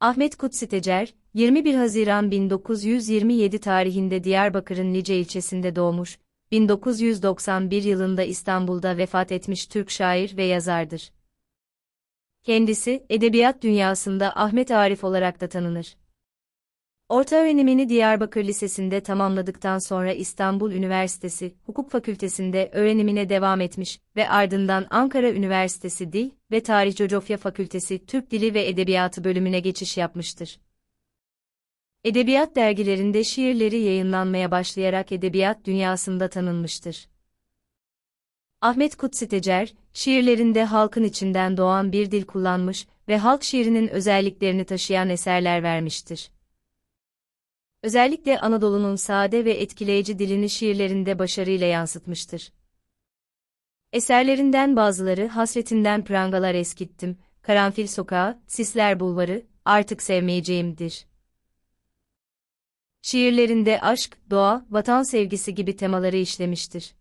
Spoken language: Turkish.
Ahmet Kutsi Tecer, 21 Haziran 1927 tarihinde Diyarbakır'ın Lice ilçesinde doğmuş, 1991 yılında İstanbul'da vefat etmiş Türk şair ve yazardır. Kendisi, edebiyat dünyasında Ahmet Arif olarak da tanınır. Orta öğrenimini Diyarbakır Lisesi'nde tamamladıktan sonra İstanbul Üniversitesi Hukuk Fakültesi'nde öğrenimine devam etmiş ve ardından Ankara Üniversitesi Dil ve Tarih Coğrafya Fakültesi Türk Dili ve Edebiyatı bölümüne geçiş yapmıştır. Edebiyat dergilerinde şiirleri yayınlanmaya başlayarak edebiyat dünyasında tanınmıştır. Ahmet Kutsi Tecer, şiirlerinde halkın içinden doğan bir dil kullanmış ve halk şiirinin özelliklerini taşıyan eserler vermiştir. Özellikle Anadolu'nun sade ve etkileyici dilini şiirlerinde başarıyla yansıtmıştır. Eserlerinden bazıları Hasretinden Prangalar Eskittim, Karanfil Sokağı, Sisler Bulvarı, Artık Sevmeyeceğimdir. Şiirlerinde aşk, doğa, vatan sevgisi gibi temaları işlemiştir.